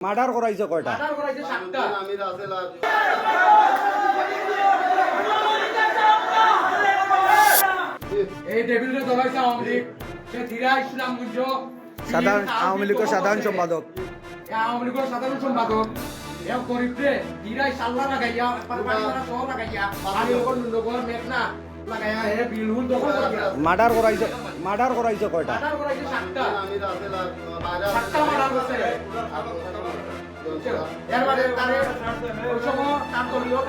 Murder করাইছে কয়টা? এই আওয়ামী লীগ। সে ধীরা সাধারণ আওয়ামী লীগের সাধারণ সম্পাদক। আওয়ামী লীগের সাধারণ সম্পাদক। এ গরিবরে ধীরাই সাল্লা লাগাইয়া পারপাড়া শহর লাগাইয়া আমি ওপর নগর মেঘনা লাগাইয়া হে বিলহুল দখল মার্ডার করাইছে মার্ডার করাইছে কয়টা? মার্ডার করাইছে সাতটা। সাতটা মার্ডার করছে এর বাদে তারে ওই সময় তার দলীয়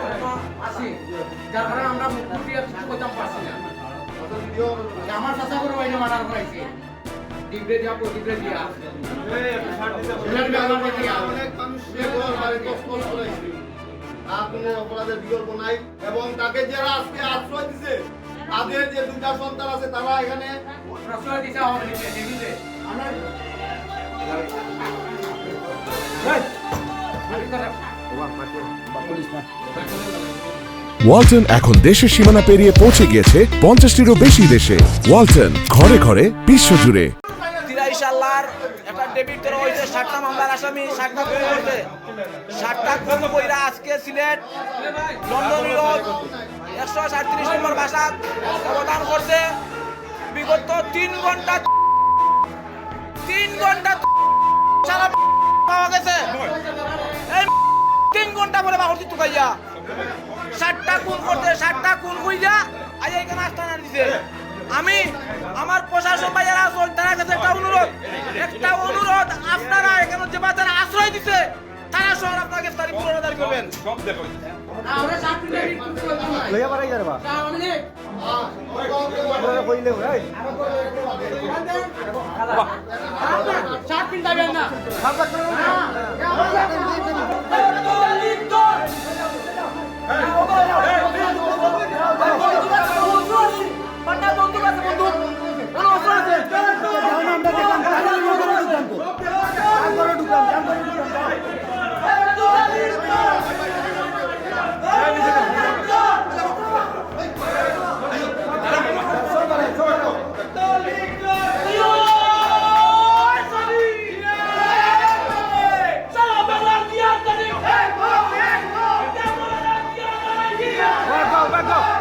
আছে যার কারণে আমরা মুক্তি দিয়ে কিছু করতাম পারছি না। যে আমার চাচা করে বাইনে মার্ডার করাইছে। ডিবরে দিয়া প্রদীপরে দিয়া। কোনো অপরাধের বিকল্প নাই এবং তাকে যারা আজকে আশ্রয় দিছে তাদের যে দুইটা সন্তান আছে তারা এখানে দিছে ওয়ালটন এখন দেশের সীমানা পেরিয়ে পৌঁছে গিয়েছে পঞ্চাশটিরও বেশি দেশে। ওয়ালটন ঘরে ঘরে বিশ্বজুড়ে সাল্লার একটা ডেবিট হয়েছে ষাটটা মামলার আসামি, ষাটটা খুন করছে। ষাটটা খুন কইরা আজকে সিলেট, লন্ডন একশো সাতত্রিশ নম্বর ভাষা অবদান করছে। বিগত তিন ঘণ্টা তিন ঘণ্টা সারা পাওয়া গেছে। এই তিন ঘণ্টা পরে বাহর তুকাইয়া ষাটটা খুন করতে ষাটটা খুন কইয়া আজ এখানে আস্তানা দিছে। আমি, আমার প্রশাসন বা যারা আছেন, তারা কাছে একটা অনুরোধ। একটা অনুরোধ, আপনারা এখানে যে বাচ্চারা আশ্রয় দিছে তারা সহ আপনাকে তারিখ পুনরুদ্ধার করবেন। পারতাম না লইয়া কইলে 告。